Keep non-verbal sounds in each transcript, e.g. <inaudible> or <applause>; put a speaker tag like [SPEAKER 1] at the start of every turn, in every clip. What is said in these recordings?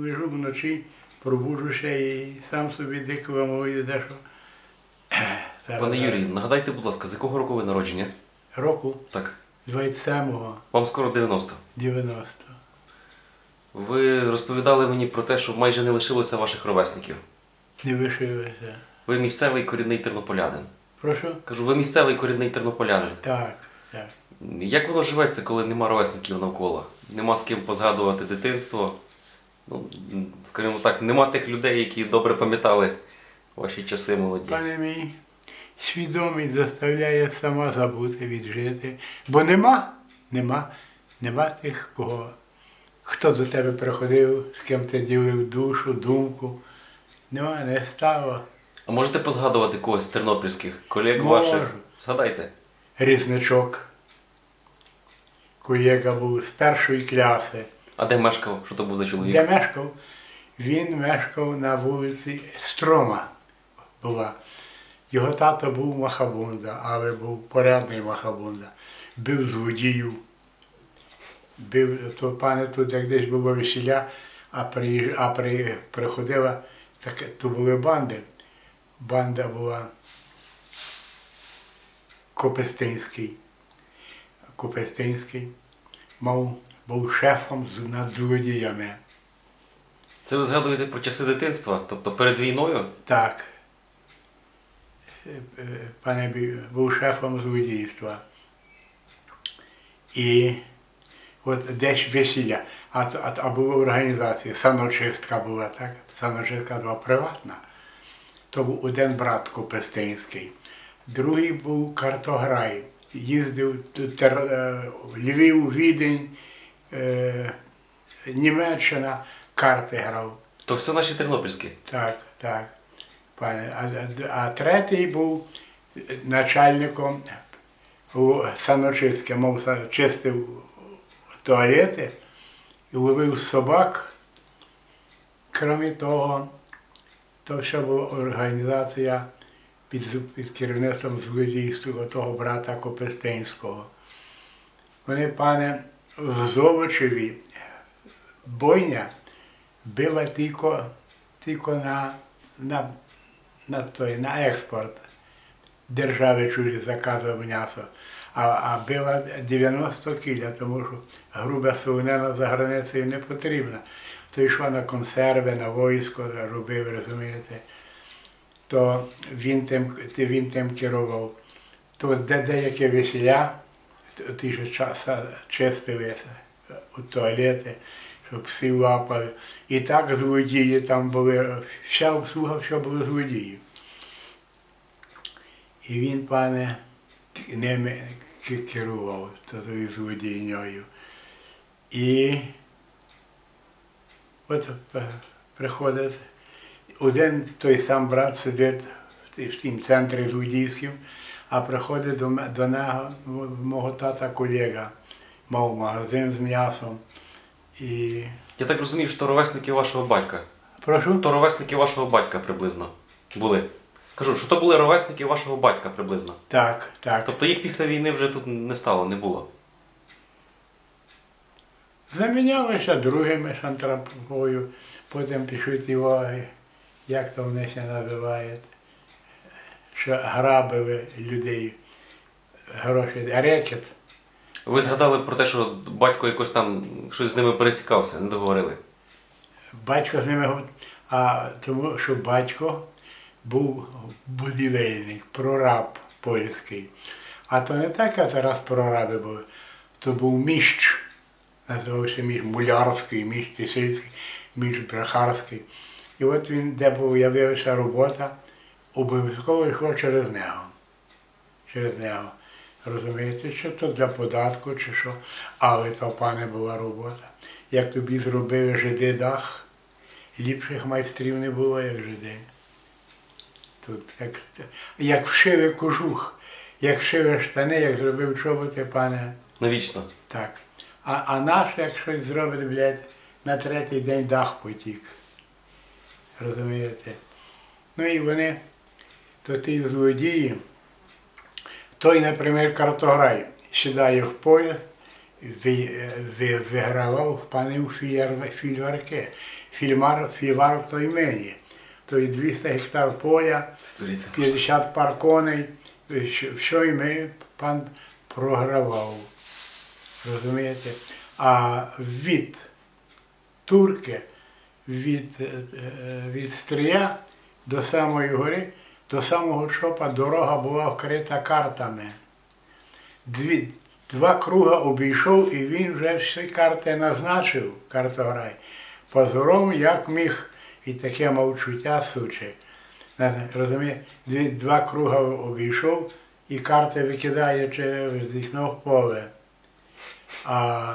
[SPEAKER 1] лежу вночі, пробуджуся і сам собі дико вимовую, де що. <clears throat>
[SPEAKER 2] Пане. Юрій, нагадайте, будь ласка, з якого року ви народження?
[SPEAKER 1] Року
[SPEAKER 2] Так.
[SPEAKER 1] 27-го,
[SPEAKER 2] Вам скоро 90.
[SPEAKER 1] 90.
[SPEAKER 2] Ви розповідали мені про те, що майже не лишилося ваших ровесників.
[SPEAKER 1] Не вишився.
[SPEAKER 2] Ви місцевий корінний тернополянин.
[SPEAKER 1] Прошу?
[SPEAKER 2] Кажу, ви місцевий корінний тернополянин.
[SPEAKER 1] Так, так.
[SPEAKER 2] Як воно живеться, коли нема ровесників навколо? Нема з ким позгадувати дитинство? Ну, скажімо так, нема тих людей, які добре пам'ятали ваші часи молоді.
[SPEAKER 1] Пане мій, свідомість заставляє сама забути віджити. Бо нема, нема, нема тих, кого, хто до тебе приходив, з ким ти ділив душу, думку. Нема, не стало.
[SPEAKER 2] А можете позгадувати когось з тернопільських колег
[SPEAKER 1] Можу.
[SPEAKER 2] ваших? Згадайте.
[SPEAKER 1] Різничок. Куєка був з першої класи.
[SPEAKER 2] А де мешкав? Що то був за чоловік?
[SPEAKER 1] Де мешкав? Він мешкав на вулиці Строма була. Його тато був Махабунда, але був порядний Махабунда. Бив злодіїв. Бив, то пане тут як десь було весілля, а, приїж, а при, приходила, так, то були банди. Банда була Копестинський. Копестинський мав, був шефом над злодіями.
[SPEAKER 2] Це ви згадуєте про часи дитинства? Тобто перед війною?
[SPEAKER 1] Так. Пане бі- був шефом злодійства. І от десь весілля, а, а, а була організація, саночистка була, так? Саночистка була приватна. То був один брат Копестинський, другий був картограй. Їздив е, Львів, Відень, е, Німеччина, карти грав.
[SPEAKER 2] То все наші тернопільські.
[SPEAKER 1] Так, так. Пане. А, а, а третій був начальником у саночистки, мов чистив туалети і ловив собак. Крім того, то все була організація під, під керівництвом злодійства того брата Копестинського. Вони, пане, в Золочеві бойня била тільки на, на, на, той, на експорт. Держави чужі заказував м'ясо. А, а била 90 кіля, тому що груба солонина за границею не потрібна. То йшло на консерви, на військо, робив, розумієте. То він тим, він тим керував. То де деякі весіля, ті ж часа чистили у туалети, щоб пси лапали. І так злодії там були, вся обслуга, все було злодії. І він, пане, ними керував, тою злодійньою. І от е, приходить один той сам брат сидить в ті- в тім центрі злодійським, а приходить до, до нього мого тата колега, мав магазин з м'ясом. І
[SPEAKER 2] Я так розумію, що то ровесники вашого батька.
[SPEAKER 1] прошу.
[SPEAKER 2] То ровесники вашого батька приблизно були. Кажу, що то були ровесники вашого батька приблизно.
[SPEAKER 1] Так, так.
[SPEAKER 2] Тобто їх після війни вже тут не стало, не було.
[SPEAKER 1] Замінялися другими шантропою, потім пішли ті як то вони ще називають, що грабили людей, гроші, рекет.
[SPEAKER 2] Ви згадали про те, що батько якось там щось з ними пересікався, не договорили.
[SPEAKER 1] Батько з ними а тому що батько був будівельник, прораб польський. А то не так, як зараз прораби були, то був міщ, називався міщ мулярський, міщ тисильський, міщ брехарський. І от він, де був явився робота, обов'язково йшло через нього. Через нього. Розумієте, чи то для податку, чи що. Але то, пане, була робота. Як тобі зробили жиди дах, ліпших майстрів не було, як жиди. Тут як, як вшили кожух, як вшили штани, як зробив чоботи, пане,
[SPEAKER 2] Навічно.
[SPEAKER 1] так. А, а наш, як щось зробить, блядь, на третій день дах потік. Розумієте? Ну і вони, то ті злодії, той, наприклад, картограй, сідає в поїзд ви- ви- вигравав фільяр- фільварки. Фільмар, фільварок то імені. То і 200 гектар поля, 50 пар коней, що і ми пан програвав. Розумієте? А від турки, від, е, е, від стрія до самої гори, до самого чопа дорога була вкрита картами. Дві, два круга обійшов і він вже всі карти назначив, картограй. Позором, як міг, і таке мовчуття суче. Дві, два круга обійшов і карти викидає через вікно поле. А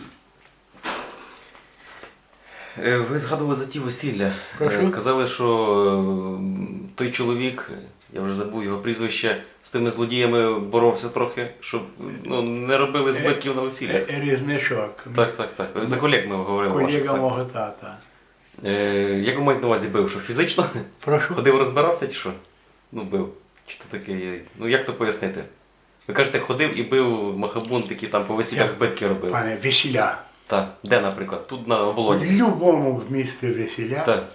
[SPEAKER 2] Е, Ви згадували за ті весілля.
[SPEAKER 1] Прошу?
[SPEAKER 2] Е, Казали, що е, той чоловік, я вже забув його прізвище, з тими злодіями боровся трохи, щоб ну, не робили збитків на весілля.
[SPEAKER 1] Е, Різничок.
[SPEAKER 2] Так, так, так. За колег ми говорили.
[SPEAKER 1] Колега мого тата.
[SPEAKER 2] Е, Як ви маєте на увазі бив? Що фізично?
[SPEAKER 1] Прошу.
[SPEAKER 2] Ходив, розбирався чи що? Ну, бив. Чи то таке є? Ну як то пояснити? Ви кажете, ходив і бив махабунт, які там по весіллях збитки робив.
[SPEAKER 1] Пане весіля.
[SPEAKER 2] Так. Де, наприклад? Тут на
[SPEAKER 1] В
[SPEAKER 2] оболоні.
[SPEAKER 1] будь-якому місті весіля
[SPEAKER 2] Так.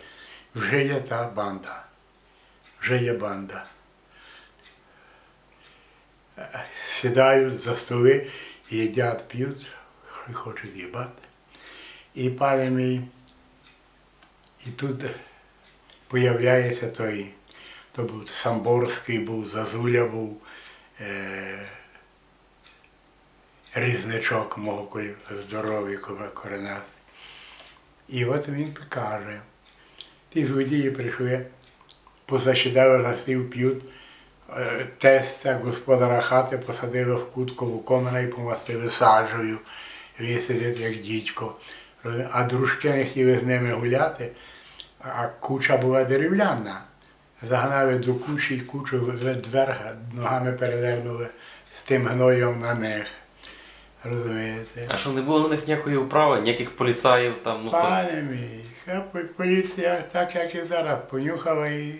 [SPEAKER 1] вже є та банда. Вже є банда. Е, Сідають за столи, їдять, п'ють, хочуть їбати. І пане мій, і тут появляється той, то був Самборський був, Зазуля був, е, різничок мого колі- здоровий ко- коренастий. І от він каже, ті злодії прийшли, позасідали за стіл, п'ють, е, тестя господара хати посадили в кутку в комина і помастили саджею. Він сидить як дідько. А дружки не хотіли з ними гуляти, а куча була дерев'яна. Загнали до кучі і кучу вверх, ногами перевернули з тим гноєм на них. Розумієте?
[SPEAKER 2] А що не було на них ніякої управи, ніяких поліцаїв там, ну то.
[SPEAKER 1] Пане мій, хай поліція так, як і зараз, понюхала і